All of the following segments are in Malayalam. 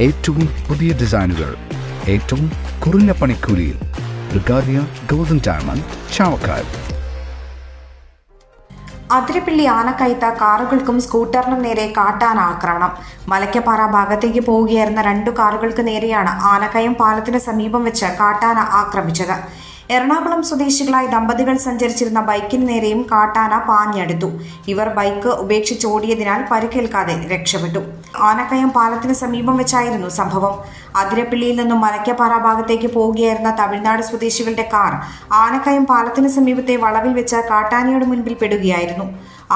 ഏറ്റവും പുതിയ ഡിസൈനുകൾ ഏറ്റവും കുറഞ്ഞ പണിക്കൂലിയിൽ ബ്രിഗാദിയ ഗോൾഡൻ ഡയമണ്ട് ചാവക്കാൽ അതിരപ്പിള്ളി ആനക്കയത്ത കാറുകൾക്കും സ്കൂട്ടറിനും നേരെ കാട്ടാന ആക്രമണം. മലയ്ക്കപ്പാറ ഭാഗത്തേക്ക് പോവുകയായിരുന്ന രണ്ടു കാറുകൾക്ക് നേരെയാണ് ആനക്കയം പാലത്തിന് സമീപം വെച്ച് കാട്ടാന ആക്രമിച്ചത്. എറണാകുളം സ്വദേശികളായ ദമ്പതികൾ സഞ്ചരിച്ചിരുന്ന ബൈക്കിന് നേരെയും കാട്ടാന പാഞ്ഞെടുത്തു. ഇവർ ബൈക്ക് ഉപേക്ഷിച്ച് ഓടിയതിനാൽ പരിക്കേൽക്കാതെ രക്ഷപ്പെട്ടു. ആനക്കയം പാലത്തിന് സമീപം വെച്ചായിരുന്നു സംഭവം. അതിരപ്പിള്ളിയിൽ നിന്നും മലയ്ക്കപ്പാറ ഭാഗത്തേക്ക് പോവുകയായിരുന്ന തമിഴ്നാട് സ്വദേശികളുടെ കാർ ആനക്കയം പാലത്തിന് സമീപത്തെ വളവിൽ വെച്ച കാട്ടാനയുടെ മുൻപിൽ പെടുകയായിരുന്നു.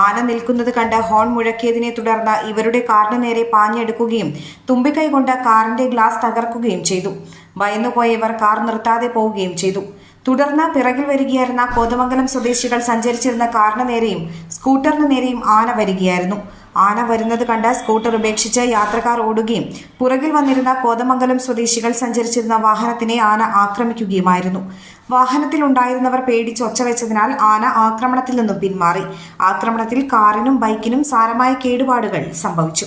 ആന നിൽക്കുന്നത് കണ്ട് ഹോൺ മുഴക്കിയതിനെ തുടർന്ന് ഇവരുടെ കാറിന് നേരെ പാഞ്ഞെടുക്കുകയും തുമ്പിക്കൈ കൊണ്ട് കാറിന്റെ ഗ്ലാസ് തകർക്കുകയും ചെയ്തു. ഭയന്നുപോയ ഇവർ കാർ നിർത്താതെ പോവുകയും ചെയ്തു. തുടർന്ന് പിറകിൽ വരികയായിരുന്ന കോതമംഗലം സ്വദേശികൾ സഞ്ചരിച്ചിരുന്ന കാറിന് നേരെയും സ്കൂട്ടറിന് നേരെയും ആന വരികയായിരുന്നു. ആന വരുന്നത് കണ്ട സ്കൂട്ടർ ഉപേക്ഷിച്ച് യാത്രക്കാർ ഓടുകയും പുറകിൽ വന്നിരുന്ന കോതമംഗലം സ്വദേശികൾ സഞ്ചരിച്ചിരുന്ന വാഹനത്തിനെ ആന ആക്രമിക്കുകയുമായിരുന്നു. വാഹനത്തിൽ ഉണ്ടായിരുന്നവർ പേടിച്ച് ഒച്ചവെച്ചതിനാൽ ആന ആക്രമണത്തിൽ നിന്നും പിന്മാറി. ആക്രമണത്തിൽ കാറിനും ബൈക്കിനും സാരമായ കേടുപാടുകൾ സംഭവിച്ചു.